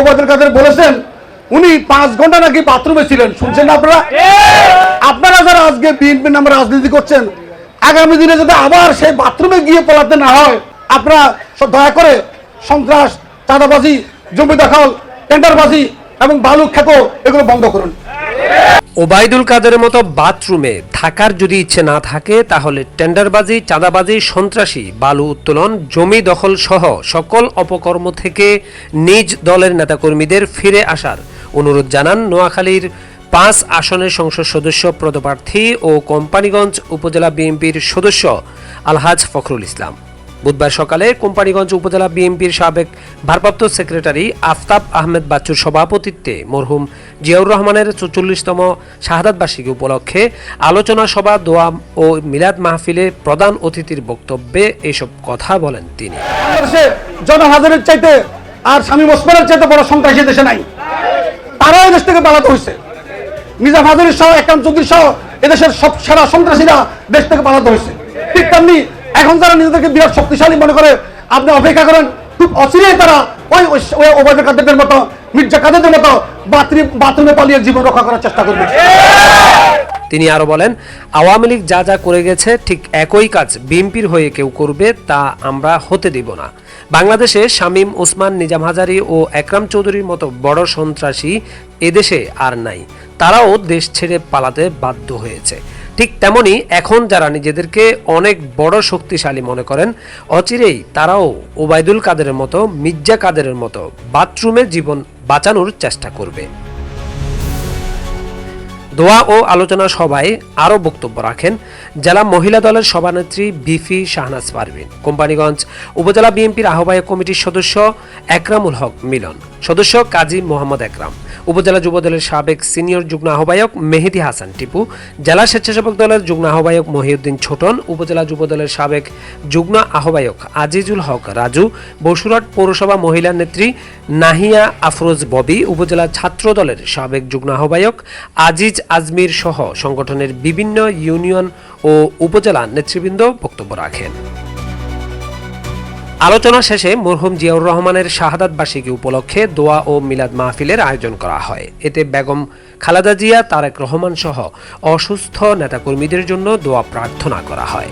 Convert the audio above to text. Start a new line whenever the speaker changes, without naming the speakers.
ওবায়দুল কাদের বলেছেন, উনি পাঁচ ঘণ্টা নাকি বাথরুমে ছিলেন। শুনছেন না আপনারা? আপনারা যারা আজকে বিএনপির নামে রাজনীতি করছেন, আগামী দিনে যদি আবার সেই বাথরুমে গিয়ে পলাতে না হয়, আপনারা দয়া করে সন্ত্রাস, চাঁদাবাজি, জমি দখল, টেন্ডারবাজি এবং বালু খেত এগুলো বন্ধ করুন।
ওবায়দুল কাদেরের মতো বাথরুমে থাকার যদি ইচ্ছে না থাকে, তাহলে টেন্ডারবাজি, চাঁদাবাজি, সন্ত্রাসী, বালু উত্তোলন, জমি দখল সহ সকল অপকর্ম থেকে নিজ দলের নেতাকর্মীদের ফিরে আসার অনুরোধ জানান নোয়াখালীর পাঁচ আসনের সংসদ সদস্য, পদপ্রার্থী ও কোম্পানিগঞ্জ উপজেলা বিএনপির সদস্য আলহাজ ফখরুল ইসলাম। বুধবার সকালে কোম্পানিগঞ্জ উপজেলা বিএনপির সাবেক ভারপ্রাপ্ত সেক্রেটারি আফতাব আহমেদ বাচ্চুর সভাপতিত্বে মরহুম জিয়াউর রহমানের চৌচল্লিশতম শাহাদাত উপলক্ষে আলোচনা সভা, দোয়া ও মিলাদ মাহফিলে প্রধান অতিথির বক্তব্যে এসব কথা বলেন তিনি।
জনহাজারের চাইতে আর স্বামী ওসমানের চাইতে বড় সন্ত্রাসী দেশে নাই। তারাও এই দেশ থেকে পালাতে হয়েছে। নিজাম হাজারি সহ একাম চৌধুরী সহ এদেশের সব সেরা সন্ত্রাসীরা দেশ থেকে পালাতে হয়েছে। ঠিক তেমনি এখন যারা নিজেদেরকে বিরাট শক্তিশালী মনে করে, আপনি অপেক্ষা করেন, খুব অচিরেই তারা ওই ওবায়দুল কাদেরদের মতো, মির্জা কাদেরদের মতো বাথরুম বাথরুমে পালিয়ে জীবন রক্ষা করার চেষ্টা করবে।
তিনি আরও বলেন, আওয়ামী লীগ যা যা করে গেছে ঠিক একই কাজ বিএনপির হয়ে কেউ করবে তা আমরা হতে দিব না। বাংলাদেশে শামীম, ওসমান, নিজাম হাজারি ও একরাম চৌধুরীর মতো বড় সন্ত্রাসী এদেশে আর নাই। তারাও দেশ ছেড়ে পালাতে বাধ্য হয়েছে। ঠিক তেমনি এখন যারা নিজেদেরকে অনেক বড় শক্তিশালী মনে করেন, অচিরেই তারাও ওবায়দুল কাদেরের মতো, মির্জা কাদেরের মতো বাথরুমে জীবন বাঁচানোর চেষ্টা করবে। দোয়া ও আলোচনা সভায় আরও বক্তব্য রাখেন জেলা মহিলা দলের সভানেত্রী বিফি শাহনাজ পারভিন, কোম্পানিগঞ্জ উপজেলা বিএনপির আহ্বায়ক কমিটির সদস্য একরামুল হক মিলন, সদস্য কাজী মোহাম্মদ একরাম, উপজেলা যুব দলের সাবেক সিনিয়র যুগ্ম আহ্বায়ক মেহেদি হাসান টিপু, জেলা স্বেচ্ছাসেবক দলের যুগ্ম আহ্বায়ক মহিউদ্দিন ছোটন, উপজেলা যুব দলের সাবেক যুগ্ম আহ্বায়ক আজিজুল হক রাজু, বসুরহাট পৌরসভা মহিলা নেত্রী নাহিয়া আফরোজ ববি, উপজেলা ছাত্র দলের সাবেক যুগ্ম আহ্বায়ক আজিজ আজমির সহ সংগঠনের বিভিন্ন ইউনিয়ন ও উপজেলা নেতৃবৃন্দ বক্তব্য রাখেন। আলোচনা শেষে মরহুম জিয়াউর রহমানের শাহাদাত বার্ষিকী উপলক্ষে দোয়া ও মিলাদ মাহফিলের আয়োজন করা হয়। এতে বেগম খালাদা জিয়া, তারেক রহমান সহ অসুস্থ নেতাকর্মীদের জন্য দোয়া প্রার্থনা করা হয়।